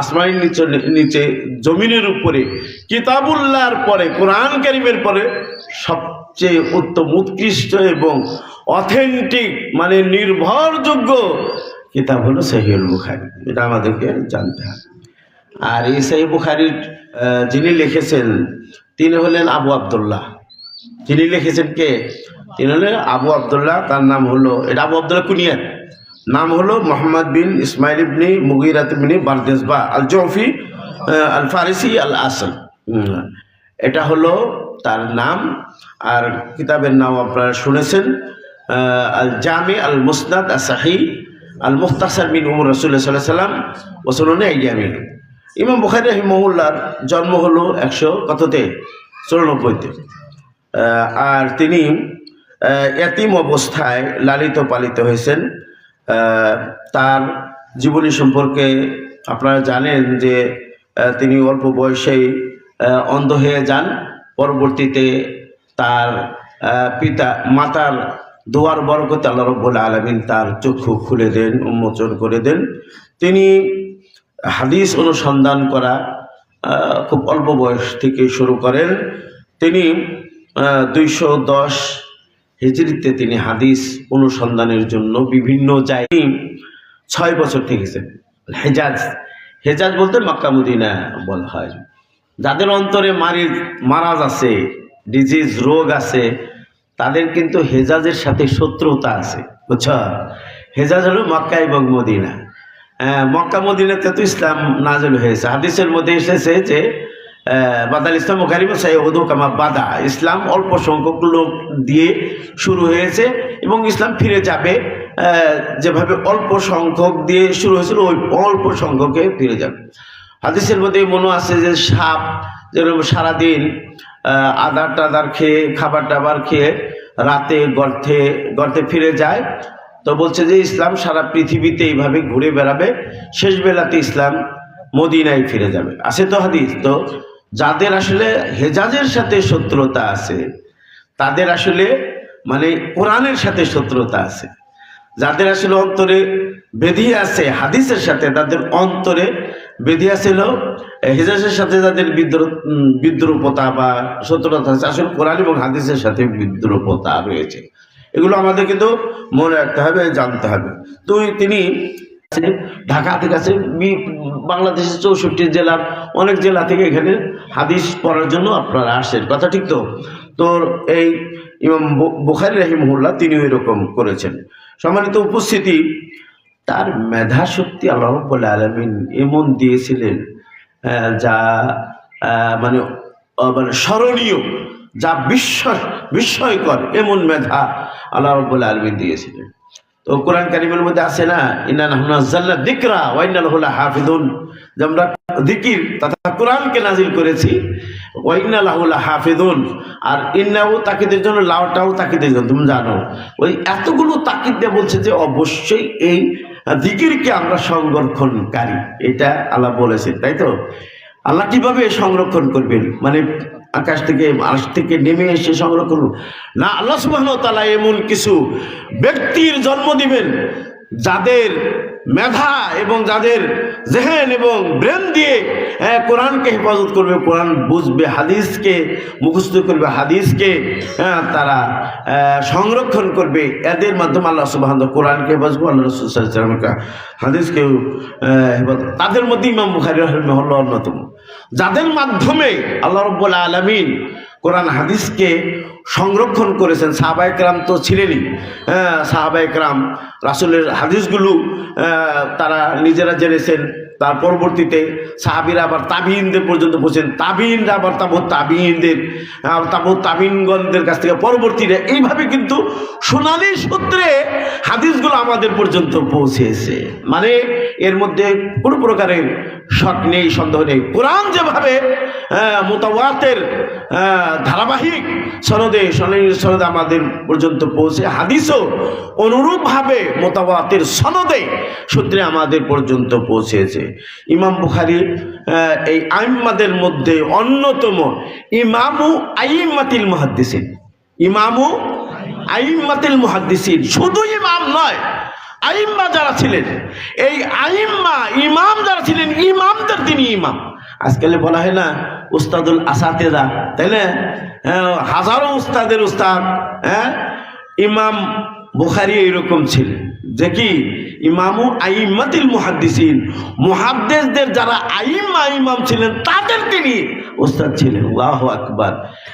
আসমানের নিচে নিচে জমিনের উপরে, কিতাবুল্লাহর পরে, কোরআন কারিমের পরে সবচেয়ে উত্তম, উৎকৃষ্ট এবং অথেন্টিক মানে নির্ভরযোগ্য কিতাব হলো সহিউল বুখারি। এটা আমাদেরকে জানতে হবে। আর এই সহি বুখারির যিনি লিখেছেন, তিনি হলেন আবু আবদুল্লাহ। যিনি লিখেছেন কে? তিনি হলেন আবু আবদুল্লাহ, তার নাম হলো, এটা আবু আবদুল্লাহ কুনিয়ার নাম হলো মোহাম্মদ বিন ইসমাইল ইবনি মুগিরাত বিনি বারদেসবা আল জৌফি আল ফারিসি আল আসল এটা হলো তার নাম। আর কিতাবের নাম আপনারা শুনেছেন আল জামি আল মুসনাদ আসাহি আল মুখতাসার বিন উমর রসুল্লাহ সাল্লাহ সাল্লাম ওসলনে আইয়ামিন ইমাম বুখারি রহিমউল্লার জন্ম হলো একশো কততে? চুরানব্বইতে। আর তিনি এতিম অবস্থায় লালিত পালিত হয়েছেন। তার জীবনী সম্পর্কে আপনারা জানেন যে তিনি অল্প বয়সেই অন্ধ হয়ে যান। পরবর্তীতে তার পিতা, মাতার দোয়ার বরকতে আল্লাহ রব্বুল আলমিন তার চক্ষু খুলে দেন, উন্মোচন করে দেন। তিনি হাদিস অনুসন্ধান করা খুব অল্প বয়স থেকে শুরু করেন। তিনি দুইশো দশ হিজড়িতে তিনি হাদিস অনুসন্ধানের জন্য বিভিন্ন জায়গায় ছয় বছর থেকেছেন হেজাজ হেজাজ বলতে মক্কা মদিনা বলা হয়। যাদের অন্তরে মারি, মারাজ আছে ডিজিজ রোগ আছে, তাদের কিন্তু হেজাজের সাথে শত্রুতা আছে। বুঝছ? হেজাজ হলো মক্কা এবং মদিনা। মক্কা মদিনাতে তো ইসলাম নাজল হয়েছে। হাদিসের মধ্যে এসেছে যে বাদাল ইসলাম ও কারিম সাইহদু কামা বাদা। ইসলাম অল্প সংখ্যক লোক দিয়ে শুরু হয়েছে এবং ইসলাম ফিরে যাবে যেভাবে অল্প সংখ্যক দিয়ে শুরু হয়েছিল, ওই অল্প সংখ্যকে ফিরে যাবে। হাদিসের মধ্যে মনে আছে যে সাপ যেরকম সারাদিন আদার টাদার খেয়ে, খাবার টাবার খেয়ে রাতে গর্তে গর্তে ফিরে যায়। তো বলছে যে ইসলাম সারা পৃথিবীতে এইভাবে ঘুরে বেড়াবে শেষ বেলাতে ইসলাম মদিনায় ফিরে যাবে। আছে তো হাদিস? তো যাদের আসলে হেজাজের সাথে শত্রুতা আছে, তাদের আসলে মানে কোরআনের সাথে শত্রুতা আছে। যাদের আসলে অন্তরে বেধি আছে, হাদিসের সাথে, তাদের অন্তরে বেধি আছিল হেজাজের সাথে যাদের বিদ্রোহ বিদ্রুপতা বা শত্রুতা আছে, আসলে কোরআন এবং হাদিসের সাথে বিদ্রুপতা রয়েছে। এগুলো আমাদের কিন্তু মনে রাখতে হবে, জানতে হবে। তো তিনি ঢাকা থেকে আছে বাংলাদেশের চৌষট্টি জেলার অনেক জেলা থেকে এখানে হাদিস পড়ার জন্য আপনারা আসেন। কথা ঠিক তো? তোর এই ইমাম বুখারি তিনি এরকম করেছেন। সম্মানিত উপস্থিতি, তার মেধা শক্তি আল্লাহ রব্বুল আলমিন এমন দিয়েছিলেন যা মানে মানে স্মরণীয়, যা বিস্ময় বিস্ময়কর এমন মেধা আল্লাহ রব্বুল আলমিন দিয়েছিলেন। তো কোরআন কারিমের মধ্যে আছে না, ইন্না নাহনাজ্জালনা যিকরা ওয়া ইন্না লাহু লাহাফিজুন যে আমরা যিকির তথা কোরআনকে নাজিল করেছি, ওয়া ইন্না লাহু লাহাফিজুন আর ইন্নাহু তাকিদের জন্য লাউটাও তাকিদের জন্য তুমি জানো। ওই এতগুলো তাকিদ দিয়ে বলছে যে অবশ্যই এই যিকিরকে আমরা সংরক্ষণকারী, এটা আল্লাহ বলেছেন, তাই তো? আল্লাহ কীভাবে সংরক্ষণ করবেন? মানে আকাশ থেকে আকাশ থেকে নেমে এসে সংরক্ষণ না, আল্লাহ সুবাহ তালা এমন কিছু ব্যক্তির জন্ম দিবেন, যাদের মেধা এবং যাদের জেহেন এবং ব্রেন দিয়ে কোরআনকে হেফাজত করবে, কোরআন বুঝবে, হাদিসকে মুখস্থ করবে, হাদিসকে তারা সংরক্ষণ করবে। এদের মাধ্যমে আল্লাহ সুবাহ কোরআনকে হেফাজত করবে, আল্লাহ রসুলকে হাদিসকেও তাদের মধ্যে ইমাম বুখারি হল অন্যতম। যাদের মাধ্যমে আল্লাহ রব্বুল আলমিন কোরআন, হাদিসকে সংরক্ষণ করেছেন। সাহাবাইকরাম তো ছিলেনই। হ্যাঁ সাহাবাইকরাম রাসুলের হাদিসগুলো তারা নিজেরা জেনেছেন। তার পরবর্তীতে সাহাবিরা আবার তাবিনদের পর্যন্ত পৌঁছেন। তাবিনরা আবার তাবো তাবিনদের তাবো তাবিনগণদের কাছ থেকে পরবর্তীতে এইভাবে কিন্তু সোনালি সূত্রে হাদিসগুলো আমাদের পর্যন্ত পৌঁছেছে। মানে এর মধ্যে কোনো প্রকারের শক নেই সন্দেহ নেই। কোরআন যেভাবে আহ, মোতাওয়াতের ধারাবাহিক সনদে সনদে আমাদের পর্যন্ত পৌঁছে হাদিসও অনুরূপভাবে মোতাবাতের সনদে সূত্রে আমাদের পর্যন্ত পৌঁছেছে। ইমাম বুখারি এই আইম্মাদের মধ্যে অন্যতম ইমামু আইম্মাতিল মুহাদ্দিসিন। ইমামু আইম্মাতিল মুহাদ্দিসিন। শুধু ইমাম নয় আইম্মা যারা ছিলেন এই আইম্মা ইমাম যারা ছিলেন ইমামদের তিনি ইমাম। আজকাল বলা হয় না উস্তাদুল আসাতেদা তাই না? হ্যাঁ, হাজারো উস্তাদের উস্তাদ হ্যাঁ? ইমাম বুখারি এইরকম ছিলেন যে কি? ইমামু আইমাতিল মুহাদ্দিসিন। মুহাদ্দিসদের যারা আইম আইমাম ছিলেন তাদের তিনি উস্তাদ ছিলেন। আল্লাহ আকবার।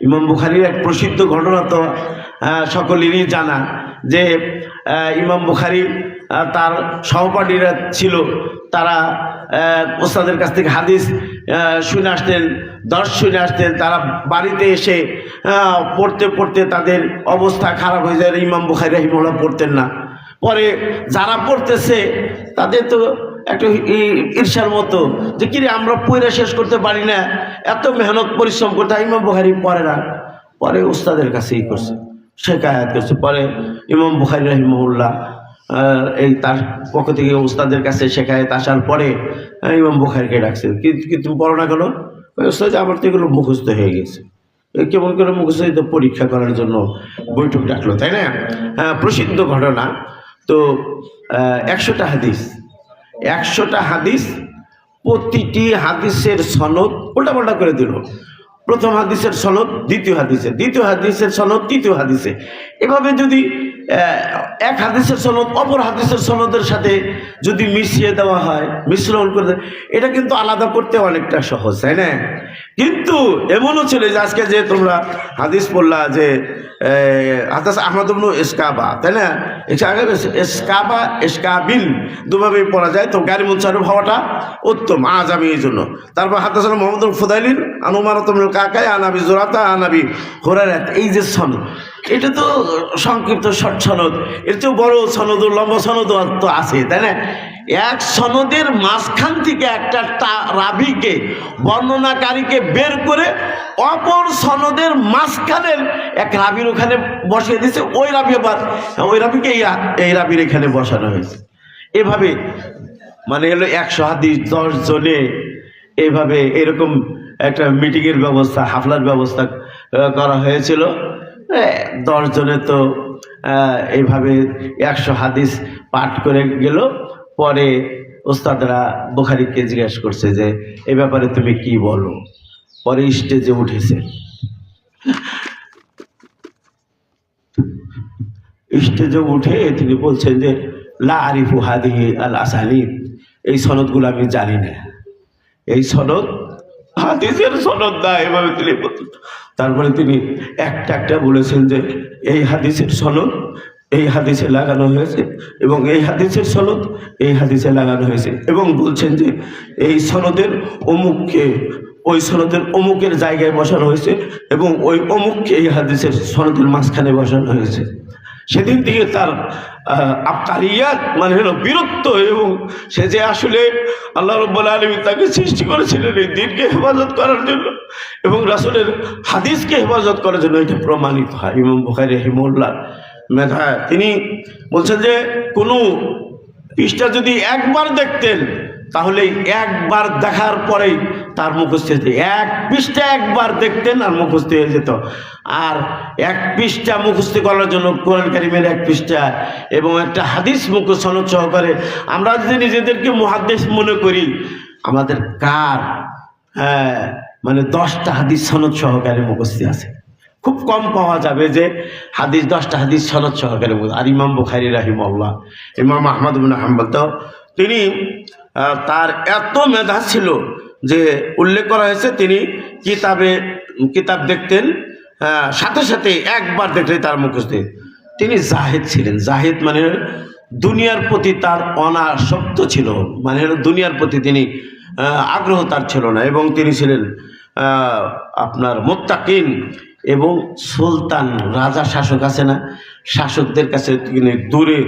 ইমাম বুখারির এক প্রসিদ্ধ ঘটনা তো আহ, সকলেরই জানা। যে ইমাম বুখারি তার সহপাঠীরা ছিল, তারা ওস্তাদের কাছ থেকে হাদিস শুনে আসতেন, দর্শ শুনে আসতেন, তারা বাড়িতে এসে পড়তে পড়তে তাদের অবস্থা খারাপ হয়ে যায়, ইমাম বুখারি রহিমুল্লাহ পড়তেন না। পরে যারা পড়তেছে, তাদের তো একটা ঈর্ষার মতো, যে কিরে আমরা পড়ে শেষ করতে পারি না, এত মেহনত, পরিশ্রম করতে ইমাম বুখারি পড়ে না। পরে উস্তাদের কাছেই করছে। শেখায়াত করছে পরে। ইমাম বুখারি রহিমউল্লাহ আহ, এই তার পক্ষ থেকে ওস্তাদের কাছে শেখায়ত আসার পরে ইমাম বুখারিকে ডাকছে কিন্তু পড়ো না কেন? যে আমার তো এগুলো মুখস্থ হয়ে গেছে। কেমন করে মুখস্থ পরীক্ষা করার জন্য বৈঠক ডাকলো তাই না? হ্যাঁ, প্রসিদ্ধ ঘটনা। তো একশোটা হাদিস একশোটা হাদিস প্রতিটি হাদিসের সনদ উল্টাপাল্টা করে দিল। প্রথম হাদিসের সনদ দ্বিতীয় হাদিসে দ্বিতীয় হাদিসের সনদ তৃতীয় হাদিসে। এভাবে যদি এক হাদিসের সনদ অপর হাদিসের সনদের সাথে যদি মিশিয়ে দেওয়া হয় মিশ্রণ করে দেয়, এটা কিন্তু আলাদা করতে অনেকটা সহজ তাই না? কিন্তু এমনও ছিল যে আজকে যে তোমরা হাদিস পড়লা যে হাদাস আহমদ ইসকাবা তাই না? এসকাবা এসকাবিল দুভাবেই পড়া যায়। তো গাড়ি মুনসারুফ হওয়াটা উত্তম আজ আমি এই জন্য। তারপর হাদাস মোহাম্মদ ফুদাইলিন আনুমান তমনুল কাকাই আনাবি জোরাতা আনাবি হোরারাত এই যে সনদ এটা তো সংক্ষিপ্ত শর্ট সনদ। এর চেয়েও বড় সনদ, লম্বা সনদ তো আছে তাই না? এক সনদের মাঝখান থেকে একটা রাবিকে, বর্ণনাকারীকে বের করে অপর সনদের মাঝখানের এক রাবির ওখানে বসিয়ে দিয়েছে, ওই রাবি আবার, ওই রাবিকে এই রাবির এখানে বসানো হয়েছে। এভাবে মানে হলো একশো হাদিস, দশ জনে এইভাবে এরকম একটা মিটিংয়ের ব্যবস্থা, হাফলার ব্যবস্থা করা হয়েছিল। দশ জনে তো এইভাবে একশো হাদিস পাঠ করে গেল। পরে ওস্তাদরা বুখারিকে জিজ্ঞেস করছে যে এই ব্যাপারে তুমি কি বলো? পরে স্টেজে উঠেছে। স্টেজে উঠে তিনি বলছেন যে, লা আরিফু হাদিহি আল আসানিদ এই সনদগুলো আমি জানি না। এই সনদ হাদিসের সনদ না, এভাবে তিনি। তারপরে তিনি একটা একটা বলেছেন যে, এই হাদিসের সনদ, এই হাদিসে লাগানো হয়েছে, এবং এই হাদিসের সনদ, এই হাদিসে লাগানো হয়েছে এবং বলছেন যে, এই সনদের অমুককে, ওই সনদের অমুকের জায়গায় বসানো হয়েছে, এবং ওই অমুককে এই হাদিসের সনদের মাঝখানে বসানো হয়েছে সেদিন থেকে তার আহ, আবকারিয়াত মানে হলো বিরক্ত এবং সে যে আসলে আল্লাহ রব্বুল আলমী তাকে সৃষ্টি করেছিলেন এই দিনকে হেফাজত করার জন্য এবং রাসুলের হাদিসকে হেফাজত করার জন্য এটা প্রমাণিত হয়। ইমাম বুখারি হিমুল্লাহ মেধা তিনি বলছেন যে কোনো পৃষ্ঠা যদি একবার দেখতেন তাহলে একবার দেখার পরেই তার মুখস্থ হয়ে যেত। এক পৃষ্ঠা একবার দেখতেন আর মুখস্থ হয়ে যেত। আর এক পৃষ্ঠা মুখস্থ করার জন্য কোরআন কারিমের এক পৃষ্ঠা এবং একটা হাদিস মুখ সনদ সহকারে আমরা যদি নিজেদেরকে মহাদেশ মনে করি, আমাদের কার হ্যাঁ মানে দশটা হাদিস সনদ সহকারে মুখস্থ আছে। খুব কম পাওয়া যাবে যে হাদিস, দশটা হাদিস সনদ সহকারে আর ইমাম বুখারি রাহিমাল্লাহ ইমাম আহমদ বিন তিনি তার এত মেধা ছিল যে উল্লেখ করা হয়েছে, তিনি কিতাবে, কিতাব দেখতেন সাথে সাথে একবার দেখলে তার মুখস্থ। তিনি জাহেদ ছিলেন। জাহেদ মানে দুনিয়ার প্রতি তার অনাসক্ত ছিল। মানে দুনিয়ার প্রতি তিনি আগ্রহ তার ছিল না এবং তিনি ছিলেন আপনার মোত্তাকিন এবং সুলতান রাজা শাসক আছে না? শাসকদের কাছে তিনি দূরে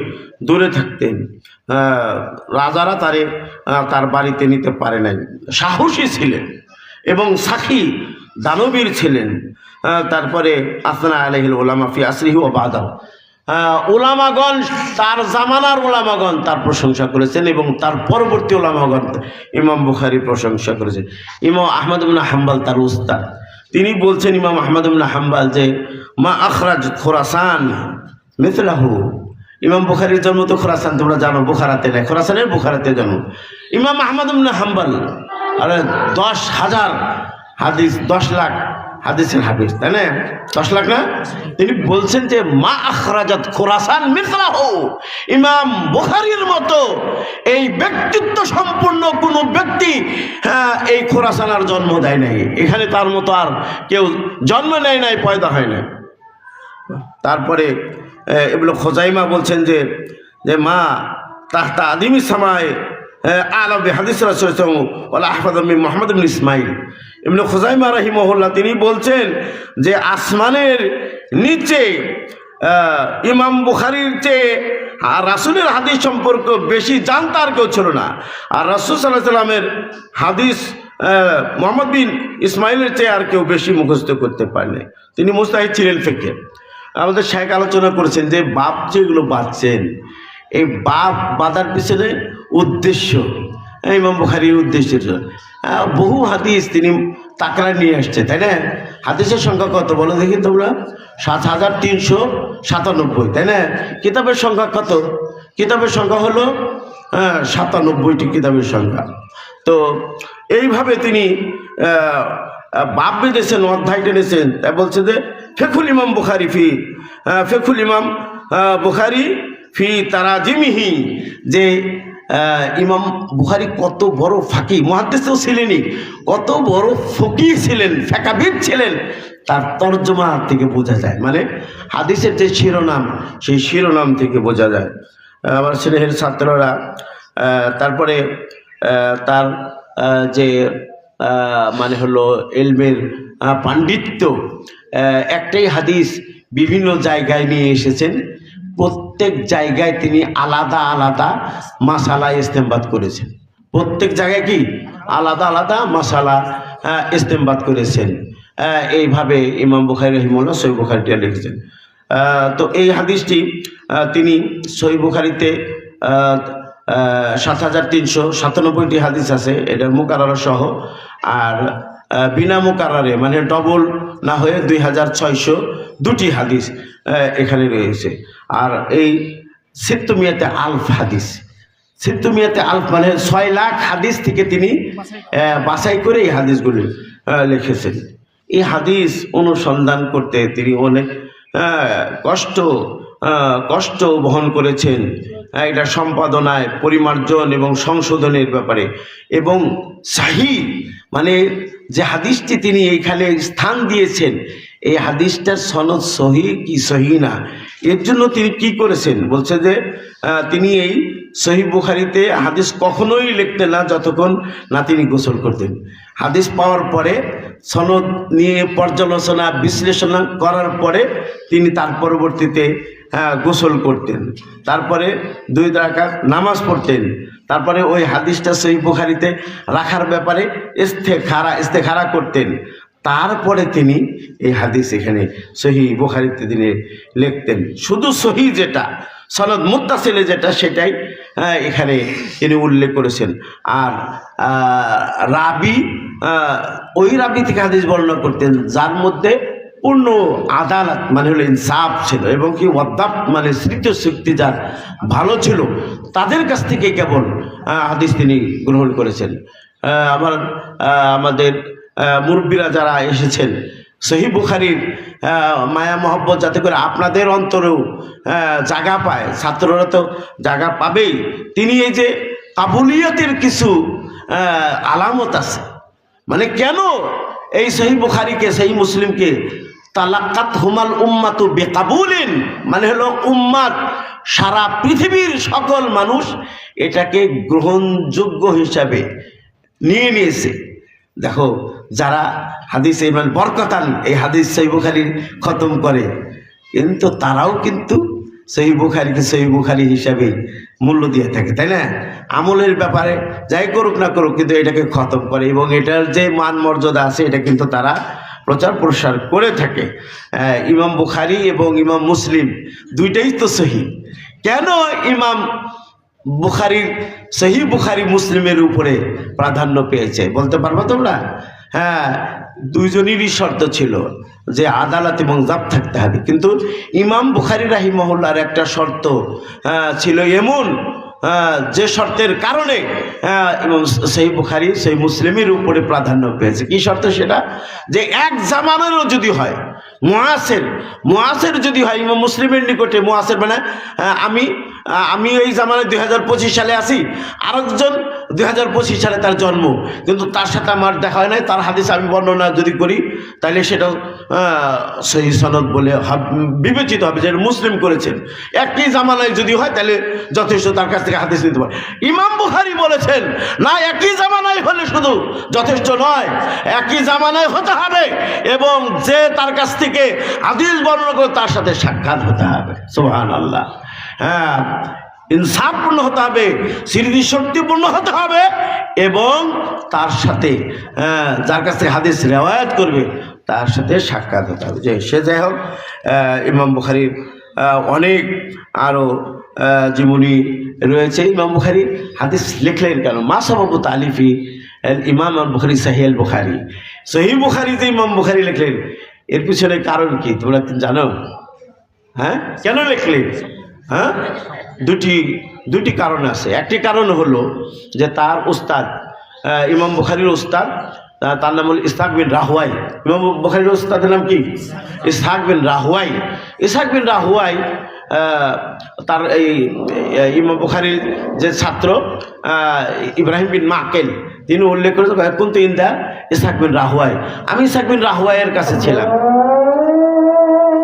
দূরে থাকতেন। রাজারা তারে তার বাড়িতে নিতে পারে নাই। সাহসী ছিলেন এবং সাখী দানবীর ছিলেন। তারপরে আসনা আলহিল ওলামা ফি আসরিহি ও বাদাও ওলামাগণ তার জামানার ওলামাগণ তার প্রশংসা করেছেন এবং তার পরবর্তী ওলামাগণ ইমাম বুখারি প্রশংসা করেছেন। ইমাম আহমদ হাম্বাল তার উস্তাদ। তিনি বলছেন ইমাম আহমদ বিন হাম্বাল যে, মা আখরাজ খোরাসান মিথলাহু ইমাম বুখারির জন্ম তো খোরাসান, তোমরা জানো, বুখারাতে নেয় খোরাসানের বুখারাতে জন্ম। ইমাম আহমদ বিন হাম্বাল, আরে দশ হাজার হাদিস, দশ লাখ হাদিসের হাফিজ তাই না? দশ লাখ না? তিনি বলছেন যে মা আখরাজাত খোরাসান মিসরাহ ইমাম বুখারীর মতো এই ব্যক্তিত্ব সম্পূর্ণ কোনো ব্যক্তি হ্যাঁ, এই খোরাসান আর জন্ম দেয় নাই। এখানে তার মতো আর কেউ জন্ম নেয় নাই পয়দা হয় নাই। তারপরে এগুলো খোজাইমা বলছেন যে যে মা তাহতা আদিমি সামায় আলবে হাদিস রাসূল OLA Ahmad Muhammad Ismail. Ibn Khuzaymah রাহিমহল্লা তিনি বলছেন যে আসমানের নিচে ইমাম বুখারির চেয়ে আর রাসুলের হাদিস সম্পর্ক বেশি জানতে আর কেউ ছিল না। আর রাসুল সাল্লাহ সাল্লামের হাদিস মোহাম্মদ বিন ইসমাইলের চেয়ে আর কেউ বেশি মুখস্থ করতে পারেনি। তিনি মুস্তাহিদ ছিলেন ফেকে আমাদের শেখ আলোচনা করেছেন যে বাপ যেগুলো বাঁচছেন। এই বাপ বাঁধার পিছনে উদ্দেশ্য ইমাম বুখারির উদ্দেশ্যের। বহু হাদিস তিনি তাকরা নিয়ে আসছে, তাই না? হাদিসের সংখ্যা কত বলো দেখি তোমরা? সাত হাজার তিনশো সাতানব্বই, তাই না? কিতাবের সংখ্যা কত? কিতাবের সংখ্যা হলো সাতানব্বইটি কিতাবের সংখ্যা। তো এইভাবে তিনি বাপ বেঁধেছেন, অধ্যায় টেনেছেন তাই বলছে যে ফেকুল ইমাম বুখারি ফি ফেকুল ইমাম বুখারি ফি তারা জিমিহি যে ইমাম বুহারি কত বড় ফাঁকি মহাদ্দেশেও ছিলেনই, কত বড় ফকি ছিলেন, ফেকাবিদ ছিলেন, তার তর্জমা থেকে বোঝা যায়। মানে হাদিসের যে শিরোনাম, সেই শিরোনাম থেকে বোঝা যায়। আমার স্নেহের ছাত্ররা তারপরে তার যে মানে হলো এলমের পাণ্ডিত্য একটাই হাদিস বিভিন্ন জায়গায় নিয়ে এসেছেন। প্রত্যেক জায়গায় তিনি আলাদা আলাদা মাসালা ইস্তেমবাদ করেছেন। প্রত্যেক জায়গায় কি? আলাদা আলাদা মশালা ইস্তেমবাদ করেছেন। এইভাবে ইমাম বুখারি রহিমুল্লাহ সই বুখারিটা লিখেছেন। তো এই হাদিসটি তিনি সই বুখারিতে সাত হাজার তিনশো সাতানব্বইটি হাদিস আছে, এটা মোকারারা সহ। আর বিনা মোকারারে মানে ডবল না হয়ে দুই হাজার ছয়শো দুটি হাদিস এখানে রয়েছে। আর এই সিত্তমিয়াতে আলফ হাদিস। সিদ্ধমিয়াতে আলফ মানে ছয় লাখ হাদিস থেকে তিনি বাছাই করে এই হাদিসগুলি লিখেছেন। এই হাদিস অনুসন্ধান করতে তিনি অনেক কষ্ট কষ্ট বহন করেছেন। এটা সম্পাদনায় পরিমার্জন এবং সংশোধনের ব্যাপারে। এবং সাহি মানে যে হাদিসটি তিনি এইখানে স্থান দিয়েছেন, এই হাদিসটার সনদ সহি কি সহি না? এর জন্য তিনি কি করেছেন? বলছে যে তিনি এই সহি বুখারিতে হাদিস কখনোই লিখতেন না যতক্ষণ না তিনি গোসল করতেন। হাদিস পাওয়ার পরে, সনদ নিয়ে পর্যালোচনা, বিশ্লেষণ করার পরে তিনি তার পরবর্তীতে গোসল করতেন। তারপরে দুই রাকাত নামাজ পড়তেন। তারপরে ওই হাদিসটা সহি বুখারিতে রাখার ব্যাপারে ইস্তেখারা ইস্তেখারা করতেন। তারপরে তিনি এই হাদিস এখানে সহি বুখারিতে তিনি লিখতেন। শুধু সহি যেটা, সনদ মুত্তাসিলে যেটা, সেটাই এখানে তিনি উল্লেখ করেছেন। আর রাবি ওই রাবি থেকে হাদিস বর্ণনা করতেন, যার মধ্যে পূর্ণ আদালত মানে হলো ইনসাফ ছিল এবং কি অদ্যাপ মানে স্মৃত শক্তি যার ভালো ছিল, তাদের কাছ থেকে কেবল হাদিস তিনি গ্রহণ করেছেন। আমার আমাদের মুরব্বীরা যারা এসেছেন সহি বুখারির মায়া মহব্বত যাতে করে আপনাদের অন্তরেও জায়গা পায়, ছাত্ররা তো জায়গা পাবেই। তিনি এই যে কাবুলিয়তের কিছু আলামত আছে। মানে কেন এই সহি বুখারিকে সেই মুসলিমকে তালাক্কাত হুমাল উম্মাতু বেকাবুলিন? মানে হলো উম্মাত, সারা পৃথিবীর সকল মানুষ এটাকে গ্রহণযোগ্য হিসাবে নিয়ে নিয়েছে। দেখো যারা হাদিস ইমান বরকতান, এই হাদিস সহি বুখারির খতম করে। কিন্তু তারাও কিন্তু সহি বুখারিকে সহি বুখারি হিসাবে মূল্য দিয়ে থাকে, তাই না? আমলের ব্যাপারে যাই করুক না করুক কিন্তু এটাকে খতম করে এবং এটার যে মান মর্যাদা আছে, এটা কিন্তু তারা প্রচার প্রসার করে থাকে। ইমাম বুখারি এবং ইমাম মুসলিম দুইটাই তো সহি। কেন ইমাম বুখারির, সহি বুখারি মুসলিমের উপরে প্রাধান্য পেয়েছে? বলতে পারব তোমরা? হ্যাঁ দুইজনেরই শর্ত ছিল যে আদালত এবং জাপ থাকতে হবে। কিন্তু ইমাম বুখারি রাহিমহল্লার একটা শর্ত আহ, ছিল এমন আহ, যে শর্তের কারণে এবং সেই বুখারি সেই মুসলিমের উপরে প্রাধান্য পেয়েছে। কি শর্ত সেটা? যে এক জামানেরও যদি হয় মুয়াসের মুয়াসের যদি হয় ইমাম মুসলিমের নিকটে মুয়াসের মানে আমি আমি এই জামানায় দুই হাজার পঁচিশ সালে আসি আরেকজন দুই হাজার পঁচিশ সালে তার জন্ম। কিন্তু তার সাথে আমার দেখা হয় নাই, তার হাদিস আমি বর্ণনা যদি করি তাহলে সেটা সেই সনদ বলে বিবেচিত হবে যে মুসলিম করেছেন। একই জামানায় যদি হয় তাহলে যথেষ্ট তার কাছ থেকে হাদিস নিতে পারে। ইমাম বুখারি বলেছেন, না, একই জামানায় হলে শুধু যথেষ্ট নয়, একই জামানায় হতে হবে এবং যে তার কাছ থেকে হাদিস বর্ণনা করে তার সাথে সাক্ষাৎ হতে হবে। সোহান আল্লাহ হ্যাঁ ইনসাফপূর্ণ হতে হবে স্মৃতি শক্তিপূর্ণ হতে হবে এবং তার সাথে আহ, যার কাছ থেকে হাদিস রেওয়ায়ত করবে তার সাথে সাক্ষাৎ হতে হবে। যে সে যাই হোক ইমাম বুখারির অনেক আরও জীবনী রয়েছে। ইমাম বুখারি হাদিস লিখলেন কেন? মা সবাবু তালিফি ইমাম আল বুখারি সাহি আল বুখারি। সহি বুখারিতে ইমাম বুখারি লিখলেন। এর পিছনে কারণ কি? তোমরা জানো? হ্যাঁ? কেন লিখলেন? হ্যাঁ? দুটি দুটি কারণ আছে। একটি কারণ হলো যে তার উস্তাদ ইমাম বুখারির উস্তাদ তার নাম হল ইসহাক বিন রাহুয়াই। ইমাম বুখারির উস্তাদের নাম কি? ইসহাক বিন রাহুয়াই। ইসহাক বিন রাহুয়াই তার এই ইমাম বুখারির যে ছাত্র ইব্রাহিম বিন মাকেল, তিনি উল্লেখ করেছেন, কিন্তু ইন্দা ইসহাক বিন রাহুয়াই। আমি ইসহাক বিন রাহুয়াইয়ের কাছে ছিলাম।